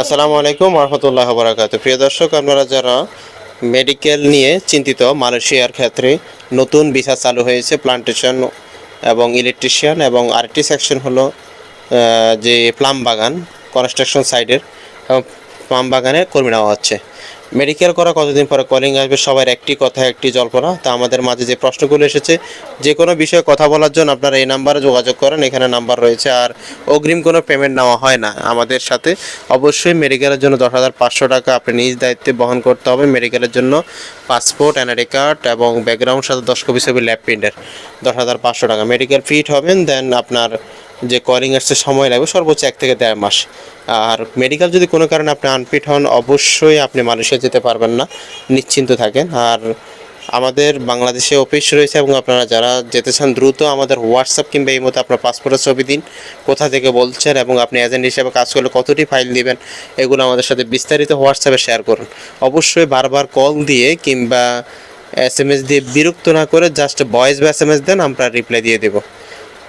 আসসালামু আলাইকুম রহমতুল্লাহ বরাকাত প্রিয় দর্শক, আপনারা যারা মেডিকেল নিয়ে চিন্তিত, মালয়েশিয়ার ক্ষেত্রে নতুন ভিসা চালু হয়েছে প্লান্টেশন এবং ইলেকট্রিশিয়ান এবং আরেকটি সেকশন হলো যে প্লাম বাগান কনস্ট্রাকশন সাইডের এবং প্লাম বাগানে কর্মী নেওয়া হচ্ছে। মেডিকেল করা কতদিন পরে কলিং আসবে সবার একটি কথা, একটি জল্পনা। তা আমাদের মাঝে যে প্রশ্নগুলো এসেছে, যে কোনো বিষয়ে কথা বলার জন্য আপনারা এই নাম্বারে যোগাযোগ করেন, এখানে নাম্বার রয়েছে। আর অগ্রিম কোনো পেমেন্ট নেওয়া হয় না। আমাদের সাথে অবশ্যই মেডিকেলের জন্য দশ হাজার পাঁচশো টাকা আপনি নিজ দায়িত্বে বহন করতে হবে। মেডিকেলের জন্য পাসপোর্ট এনআরডি কার্ড এবং ব্যাকগ্রাউন্ড সাথে দশ কপি ছবি ল্যাব প্রিন্টার দশ হাজার পাঁচশো টাকা। মেডিকেল ফিট হবেন দেন আপনার যে কলিং আসতে সময় লাগবে সর্বোচ্চ এক থেকে দেড় মাস। আর মেডিকেল যদি কোনো কারণে আপনি আনফিট হন, অবশ্যই আপনি মালয়েশিয়া যেতে পারবেন না। নিশ্চিন্ত থাকেন। আর আমাদের বাংলাদেশে অফিস রয়েছে এবং আপনারা যারা যেতে চান, দ্রুত আমাদের হোয়াটসঅ্যাপ কিংবা এই মতো আপনার পাসপোর্টের ছবি দিন। কোথা থেকে বলছেন এবং আপনি এজেন্ট হিসেবে কাজ করলে কতটি ফাইল দিবেন, এগুলো আমাদের সাথে বিস্তারিত হোয়াটসঅ্যাপে শেয়ার করুন। অবশ্যই বারবার কল দিয়ে কিংবা এস এম এস দিয়ে বিরক্ত না করে জাস্ট ভয়েস বা এস এম এস দেন, আমরা রিপ্লাই দিয়ে দেবো।